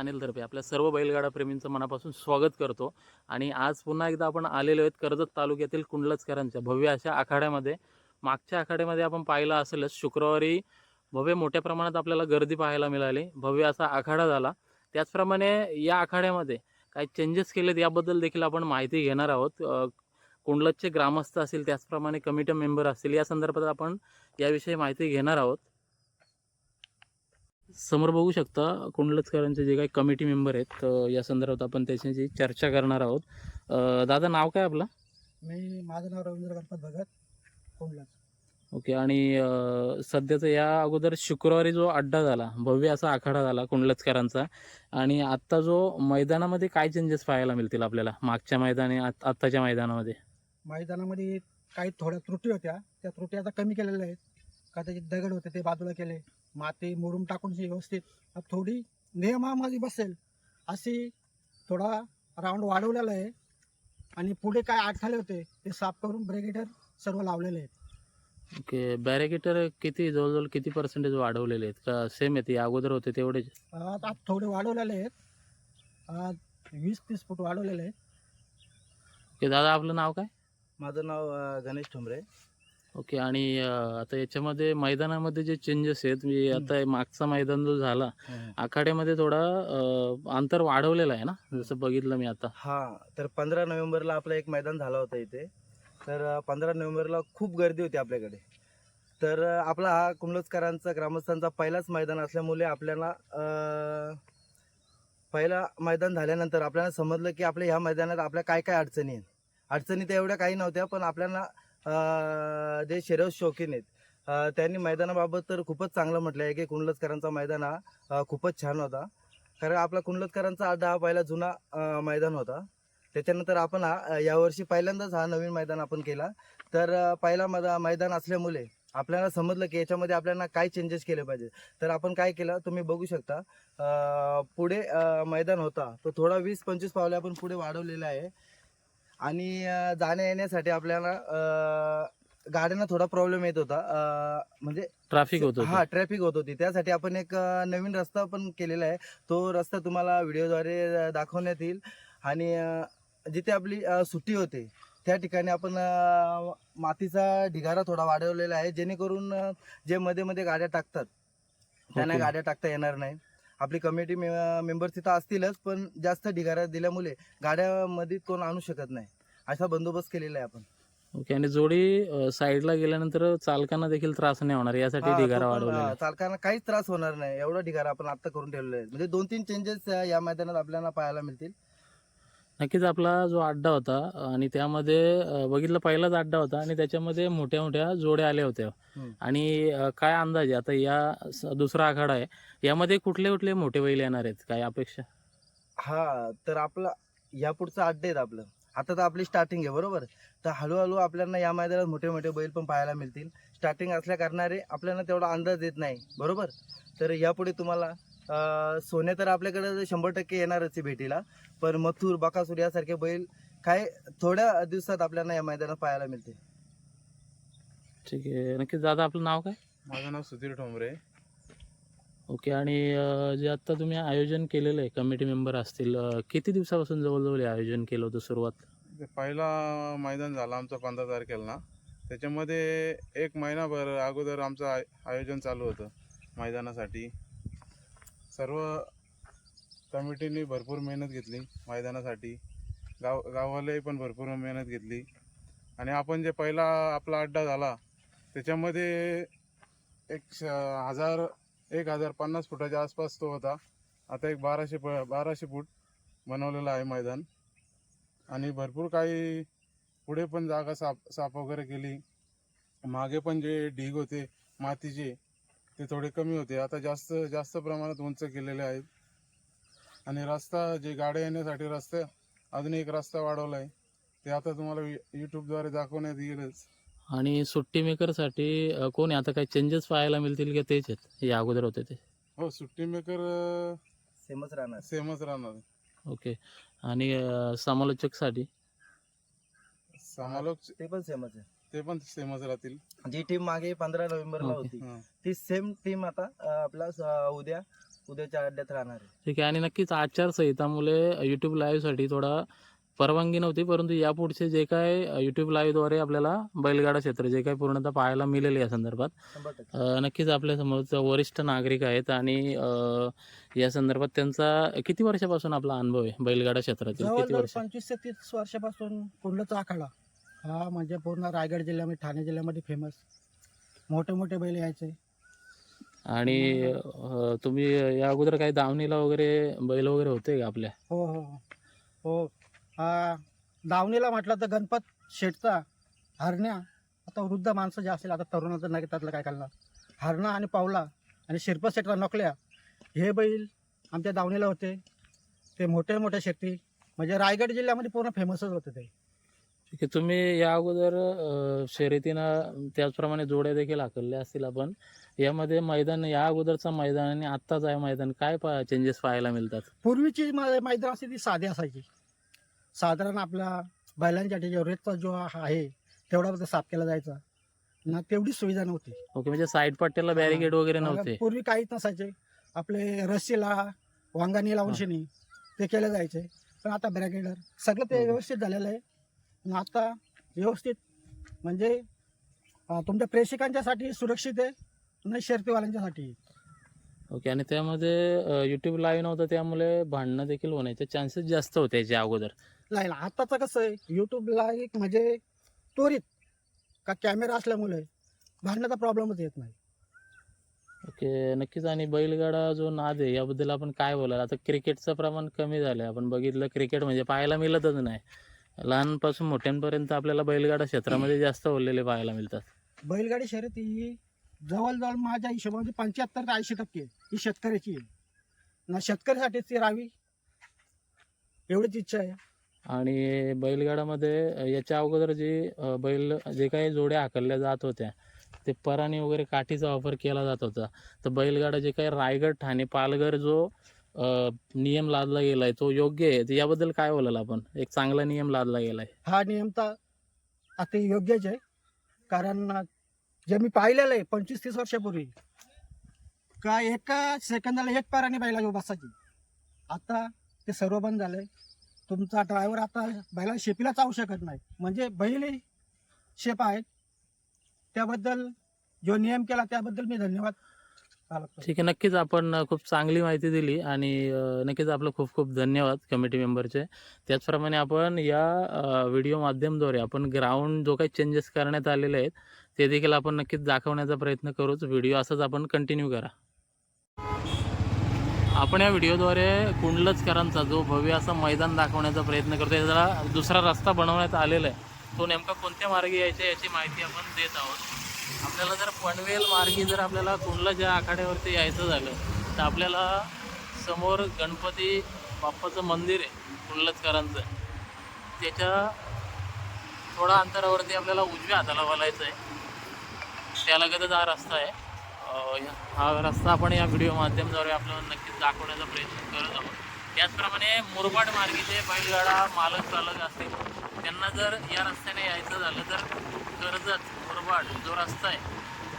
चॅनेलतर्फे आपल्या सर्व बैलगाडा प्रेमींचं मनापासून स्वागत करतो. आणि आज पुन्हा एकदा आपण आलेलो आहेत कर्जत तालुक्यातील कुंडलचकरांच्या भव्य अशा आखाड्यामध्ये. मागच्या आखाड्यामध्ये आपण पाहिलं असेलच शुक्रवारी भव्य मोठ्या प्रमाणात आपल्याला गर्दी पाहायला मिळाली. भव्य असा आखाडा झाला. त्याचप्रमाणे या आखाड्यामध्ये काही चेंजेस केलेत याबद्दल देखील आपण माहिती घेणार आहोत. कुंडलतचे ग्रामस्थ असतील त्याचप्रमाणे कमिटी मेंबर असतील या संदर्भात आपण याविषयी माहिती घेणार आहोत. समोर बघू शकता कुंडलचकरांचे जे काही कमिटी मेंबर आहेत या संदर्भात आपण त्याच्याशी चर्चा करणार आहोत. दादा नाव काय आपलं? मी माझं नाव रवींद्र गणपत भगत कोंडलाच ओके आणि सध्याचं या अगोदर शुक्रवारी जो अड्डा झाला भव्य असा आखाडा झाला कुंडलचकरांचा आणि आत्ता जो मैदानामध्ये काय चेंजेस पाहायला मिळतील आपल्याला? मागच्या मैदानी आत- आत्ताच्या मैदानामध्ये? मैदानामध्ये काही थोड्या त्रुटी होत्या. त्या त्रुटी आता कमी केलेल्या आहेत. का त्याचे दगड होते ते बाजूला केले. माती मुरुम टाकून व्यवस्थित. थोडी नियमामध्ये बसेल. अशी थोडा राऊंड वाढवलेला आहे. आणि पुढे काय आठखाले होते ते साफ करून ब्रेगेटर सर्व लावलेले आहेत. ओके बॅरिकेटर किती जवळजवळ किती पर्सेंटेज वाढवलेले आहेत? का सेम आहेत या अगोदर होते तेवढेच? आता थोडे वाढवलेले आहेत. वीस तीस फूट वाढवलेले आहेत. दादा आपलं नाव काय? माझं नाव गणेश ठोंबरे ओके आणि आता याच्यामध्ये मैदानामध्ये जे चेंजेस आहेत मी आता मागचा मैदान जो झाला आखाड्यामध्ये थोडा अंतर वाढवलेलं आहे ना जसं बघितलं मी आता. हा तर पंधरा नोव्हेंबरला आपलं एक मैदान झालं होतं इथे. तर पंधरा नोव्हेंबरला खूप गर्दी होती आपल्याकडे. तर आपला हा कुंडलचकरांचा ग्रामस्थांचा पहिलाच मैदान असल्यामुळे आपल्याला पहिला मैदान झाल्यानंतर आपल्याला समजलं की आपल्या ह्या मैदानात आपल्या काय काय अडचणी आहेत. अडचणी तर एवढ्या काही नव्हत्या पण आपल्याला जे शरीर शौकीन आहेत. त्यांनी मैदानाबाबत तर खूपच चांगलं म्हटलं आहे की कुंडलचकरांचा मैदान हा खूपच छान होता. कारण आपला कुंडलचकरांचा अड्डा हा पहिला जुना मैदान होता. त्याच्यानंतर आपण हा यावर्षी पहिल्यांदाच हा नवीन मैदान आपण केला. तर पहिला मदा मैदान असल्यामुळे आपल्याला समजलं की याच्यामध्ये आपल्याला काय चेंजेस केले पाहिजे. तर आपण काय केलं तुम्ही बघू शकता. पुढे मैदान होता. तो थोडा वीस पंचवीस पावले आपण पुढे वाढवलेला आहे. आणि अ, जाण्या येण्यासाठी आपल्याला अ, गाड्यांना थोडा प्रॉब्लेम येत होता. अ, म्हणजे ट्रॅफिक होत हा ट्रॅफिक होत होती. त्यासाठी आपण एक अ, नवीन रस्ता पण केलेला आहे. तो रस्ता तुम्हाला व्हिडिओद्वारे अ, दाखवण्यात येईल. आणि अ, जिथे आपली अ, सुट्टी होते त्या ठिकाणी आपण अ, मातीचा ढिगारा थोडा वाढवलेला आहे. जेणेकरून अ, जे मध्ये मध्ये गाड्या टाकतात त्यांना. गाड्या टाकता येणार नाही आपली कमिटी मेंबर्स तिथं असतीलच पण जास्त ढिगारा दिल्यामुळे गाड्यामध्ये कोण आणू शकत नाही. असा बंदोबस्त केलेला आहे आपण. ओके आणि जोडी साईडला गेल्यानंतर चालकांना देखील त्रास नाही होणार यासाठी ढिगारा आहे. चालकांना काहीच त्रास होणार नाही. एवढा ढिगारा आपण आता करून ठेवलेला आहे. म्हणजे दोन तीन चेंजेस या मैदानात आपल्याला पाहायला मिळतील. नक्कीच आपला जो अड्डा होता आणि त्यामध्ये बघितलं पहिलाच अड्डा होता आणि त्याच्यामध्ये मोठ्या मोठ्या जोड्या आल्या होत्या. आणि काय अंदाज आहे? आता या दुसरा आखाडा आहे. यामध्ये कुठले कुठले मोठे बैल येणार आहेत? काय अपेक्षा? हा तर आपला या पुढचं अड्डे आहेत आपलं. आता तर आपली स्टार्टिंग आहे बरोबर? तर हळूहळू आपल्याला या मैदानात मोठे मोठे बैल पण पाहायला मिळतील. स्टार्टिंग असल्या कारणाने आपल्याला तेवढा अंदाज येत नाही बरोबर? तर यापुढे तुम्हाला सोने तर आपल्याकडे शंभर टक्के येणारच आहे भेटीला. पण मथुर बकासूर यासारखे बैल काय थोड्या दिवसात आपल्याला या मैदानात पाहायला मिळतील. ठीक आहे. नक्कीच दादा आपलं नाव काय? माझं नाव सुधीर ठोंबरे. ओके आणि अ, जे आत्ता तुम्ही आयोजन केलेलं आहे कमिटी मेंबर असतील अ, किती दिवसापासून जवळजवळ हे आयोजन केलं होतं सुरुवात? ते पहिला मैदान झाला आमचा पंधरा तारखेला. ना त्याच्यामध्ये एक महिनाभर अगोदर आमचं आय आयोजन चालू होतं मैदानासाठी. सर्व कमिटीने भरपूर मेहनत घेतली मैदानासाठी. गाव गाववाले पण भरपूर मेहनत घेतली. आणि आपण जे पहिला आपला अड्डा झाला त्याच्यामध्ये एक श- हजार एक हजार पन्नास फुटाच्या आसपास तो होता. आता एक बाराशे प बाराशे फूट बनवलेलं आहे मैदान. आणि भरपूर काही पुढे पण जागा साफ साफ वगैरे केली. मागे पण जे ढीग होते मातीचे ते थोडे कमी होते. आता जास्त जास्त प्रमाणात उंच केलेले आहेत. आणि रस्ता जे गाड्या येण्यासाठी रस्ता अजून एक रस्ता वाढवला आहे ते आता तुम्हाला यूट्यूबद्वारे दाखवण्यात येईलच. आणि सुट्टी मेकरसाठी कोण आता काही चेंजेस पाहायला मिळतील की तेच आहेत? या अगोदर होते ते. हो सुट्टी मेकर सेमच राहणार. सेमच राहणार. ओके. आणि समालोचकसाठी? समालोक ते पण सेमच आहे. ते पण सेमच राहतील. जी टीम मागे पंधरा नोव्हेंबरला ओके. होती हां. ती सेम टीम आता अं, आपला स- उद्या उद्याच्या अड्ड्यात राहणार आहे. ठीक आहे आणि नक्कीच आचारसंहितामुळे यूट्यूब लाईव्हसाठी थोडा परवानगी नव्हती परंतु यापुढचे जे काय यूट्यूब लाईव्हद्वारे आपल्याला बैलगाडा क्षेत्र जे काही पूर्णतः पाहायला मिळेल या संदर्भात शंभर टक्के. अ, नक्कीच आपल्या समोरचं वरिष्ठ नागरिक आहेत आणि अ, या संदर्भात त्यांचा किती वर्षापासून आपला अनुभव आहे बैलगाडा क्षेत्रातील? किती जवळजवळ वर्ष? पंचवीस ते तीस वर्षापासून कुंडलचा आखाडा. हा म्हणजे पूर्ण रायगड जिल्ह्यामध्ये ठाणे जिल्ह्यामध्ये फेमस मोठे मोठे बैल यायचे. आणि अ, तुम्ही या अगोदर काही दावणीला वगैरे बैल वगैरे होते का आपल्या? हो हो हो. हो. हा दावणीला म्हटलं तर गणपत शेठचा हरण्या. आता वृद्ध माणसं जे असेल आता तरुणाचं नाही त्यातलं काय करणार? हरणा आणि पावला आणि शिरपत शेठला नकल्या हे बैल आमच्या दावणीला होते. ते मोठे मोठे शेती म्हणजे रायगड जिल्ह्यामध्ये पूर्ण फेमसच होते ते. आहे तुम्ही या अगोदर शर्यतीनं त्याचप्रमाणे जोड्या देखील हाकलल्या असतील आपण. यामध्ये मैदान या अगोदरचं मैदान आणि आत्ताचं आहे मैदान काय पा चेंजेस पाहायला मिळतात? पूर्वीची मै- मैदान असते ती साधी असायची. साधारण आपला बैलांसाठी जो रेतचा जो आहे तेवढा फक्त साफ केला जायचा. ना तेवढी सुविधा नव्हती. ओके म्हणजे साईड पट्ट्याला बॅरिकेड वगैरे नव्हते. पूर्वी काहीच नसायचे. आपले रस्सीला वांगानी लावून हा. शेणी ते केले जायचे. पण आता ब्रॅकेटर सगळं ते हो. व्यवस्थित झालेलं आहे. आणि आता व्यवस्थित म्हणजे तुमच्या प्रेक्षकांच्यासाठी सुरक्षित आहे नाही शर्तीवाल्यांच्यासाठी. ओके आणि त्यामध्ये युट्यूब लाईव्ह नव्हतं त्यामुळे भांडणं देखील होण्याचे चान्सेस जास्त होते याच्या अगोदर. नाही आताचं कसं आहे यूट्यूबला एक म्हणजे त्वरित का कॅमेरा असल्यामुळे भांडण्याचा प्रॉब्लेमच येत नाही. ओके नक्कीच आणि बैलगाडा जो नाद आहे याबद्दल आपण काय बोलाल? आता क्रिकेटचं प्रमाण कमी झालं आपण बघितलं क्रिकेट म्हणजे पाहायला मिळतच नाही. लहानपासून मोठ्यांपर्यंत आपल्याला बैलगाडा क्षेत्रामध्ये जास्त ओरलेले पाहायला मिळतात. बैलगाडी शर्यत ही जवळजवळ माझ्या हिशोबामध्ये पंच्याहत्तर ते ऐंशी टक्के ही शेतकऱ्याची आहे. ना शेतकऱ्यासाठीच ती राहावी एवढीच इच्छा आहे. आणि बैलगाडामध्ये याच्या अगोदर जे अ, बैल जे काही जोड्या हाकलल्या जात होत्या ते पराणी वगैरे काठीचा वापर केला जात होता. तर बैलगाडा जे काही रायगड ठाणे पालघर जो अ, नियम लादला गेलाय तो योग्य आहे. तर याबद्दल काय बोलाल आपण? एक चांगला नियम लादला गेलाय. हा नियम तर आता योग्यच आहे. कारण जे मी पाहिलेलं आहे पंचवीस तीस वर्षापूर्वी का एका सेकंदाला एक पाराने बैला घेऊ बसायची. आता ते सर्व बंद झालंय. तुमचा ड्रायव्हर आता बैला शेपीला चावू शकत नाही. म्हणजे बैल शेप आहेत. त्याबद्दल जो नियम केला त्याबद्दल मी धन्यवाद. ठीक आहे नक्कीच आपण खूप चांगली माहिती दिली आणि नक्कीच आपलं खूप खूप धन्यवाद कमिटी मेंबरचे. त्याचप्रमाणे आपण या व्हिडिओ माध्यमद्वारे आपण ग्राउंड जो काही चेंजेस करण्यात आलेले आहेत ते देखील आपण नक्कीच दाखवण्याचा प्रयत्न करूच. व्हिडिओ असंच आपण कंटिन्यू करा. आपण या व्हिडिओद्वारे कुंडलचकरांचा जो भव्य असा मैदान दाखवण्याचा प्रयत्न करतो त्याला दुसरा रस्ता बनवण्यात आलेला आहे. तो नेमका कोणत्या मार्गे यायचा याची माहिती आपण देत आहोत. आपल्याला जर पनवेल मार्गी जर आपल्याला कुंडलाच्या आखाड्यावरती यायचं झालं तर आपल्याला समोर गणपती बाप्पाचं मंदिर आहे कुंडलचकरांचं त्याच्या थोडा अंतरावरती आपल्याला उजव्या हाताला वलायचं आहे. त्यालगतच हा रस्ता आहे. हा रस्ता आपण या व्हिडिओ माध्यमाद्वारे आपल्याला नक्कीच दाखवण्याचा प्रयत्न करत आहोत. त्याचप्रमाणे मुरबाड मार्गी जे बैलगाडा मालक चालक असतील त्यांना जर या रस्त्याने यायचं झालं तर कर्जत मुरबाड जो रस्ता आहे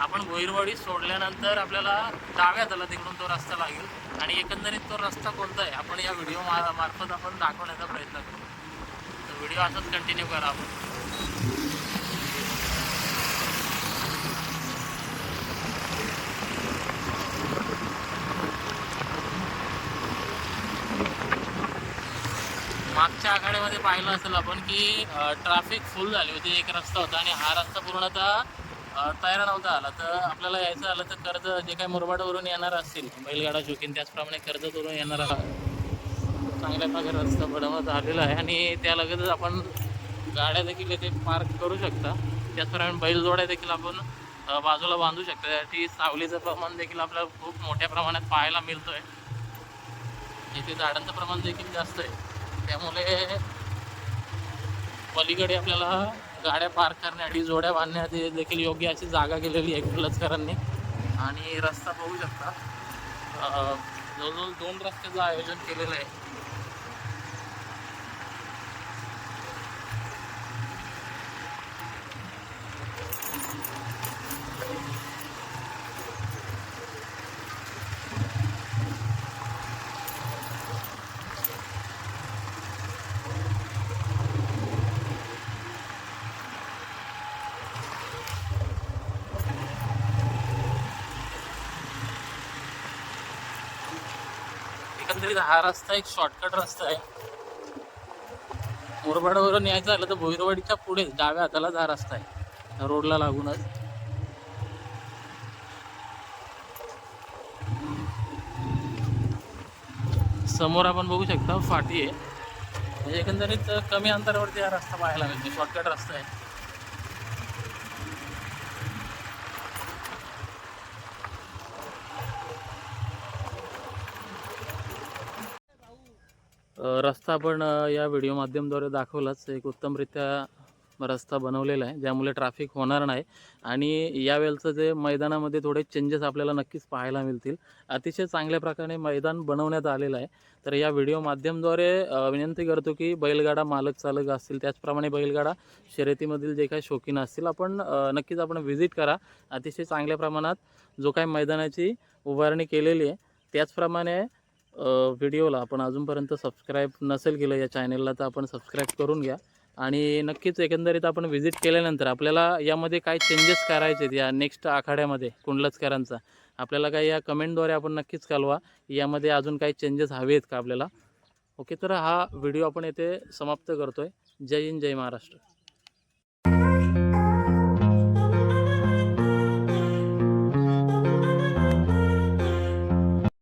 आपण भोईरवाडी सोडल्यानंतर आपल्याला डाव्या त्याला तिकडून तो रस्ता लागेल. आणि एकंदरीत तो रस्ता कोणता आहे आपण या व्हिडिओ मार्फत आपण दाखवण्याचा प्रयत्न करू. तर व्हिडिओ असाच कंटिन्यू करा आपण. मागच्या पाहिलं असेल आपण की ट्रॅफिक फुल झाली होती. एक रस्ता होता आणि हा रस्ता पूर्णतः तयार नव्हता आला. तर आपल्याला यायचं आलं तर कर्ज जे काही मुरबाडवरून येणार असतील बैलगाडा चुकीन त्याचप्रमाणे कर्जतवरून येणार चांगल्या प्रकारे रस्ता बनवत आलेला आहे आणि त्या लगेचच आपण गाड्या देखील इथे पार्क करू शकता. त्याचप्रमाणे बैलजोड्या देखील आपण बाजूला बांधू शकता. त्यासाठी सावलीचं प्रमाण देखील आपल्याला खूप मोठ्या प्रमाणात पाहायला मिळतोय. इथे झाडांचं प्रमाण देखील जास्त आहे. त्यामुळे पलीकडे आपल्याला गाड्या पार्क करण्यासाठी जोड्या बांधण्यासाठी देखील योग्य अशी जागा केलेली आहे कुलचकरांनी आणि रस्ता बघू शकता. जवळजवळ दोन रस्त्याचं आयोजन केलेलं आहे. एकंदरीत हा रस्ता एक शॉर्टकट रस्ता आहे. मुरबाडवरून यायचं झालं तर भोईरवाडीच्या पुढे डाव्या हातालाच हा रस्ता आहे. रोडला लागूनच. समोर आपण बघू शकता फाटी आहे. म्हणजे एकंदरीत कमी अंतरावरती हा रस्ता पाहायला मिळतो. शॉर्टकट रस्ता आहे. रस्ता आपण या व्हिडिओ माध्यमद्वारे दाखवलाच. एक उत्तमरित्या रस्ता बनवलेला आहे ज्यामुळे ट्रॅफिक होणार नाही. आणि यावेळचं जे मैदानामध्ये थोडे चेंजेस आपल्याला नक्कीच पाहायला मिळतील. अतिशय चांगल्या प्रकारे मैदान बनवण्यात आलेलं आहे. तर या व्हिडिओ माध्यमद्वारे विनंती करतो की बैलगाडा मालक चालक असतील त्याचप्रमाणे बैलगाडा शर्यतीमधील जे काही शौकीन असतील आपण नक्कीच आपण व्हिजिट करा. अतिशय चांगल्या प्रमाणात जो काही मैदानाची उभारणी केलेली आहे त्याचप्रमाणे व्हिडिओला आपण अजूनपर्यंत सबस्क्राईब नसेल केलं या चॅनलला तर आपण सबस्क्राईब करून घ्या. आणि नक्कीच एकंदरीत आपण व्हिजिट केल्यानंतर आपल्याला यामध्ये काय चेंजेस करायचे आहेत या नेक्स्ट आखाड्यामध्ये कुंडलचकरांचा आपल्याला काय या कमेंटद्वारे आपण नक्कीच कळवा. यामध्ये अजून काही चेंजेस हवे आहेत का आपल्याला? ओके तर हा व्हिडिओ आपण येथे समाप्त करतो आहे जय हिंद जय महाराष्ट्र.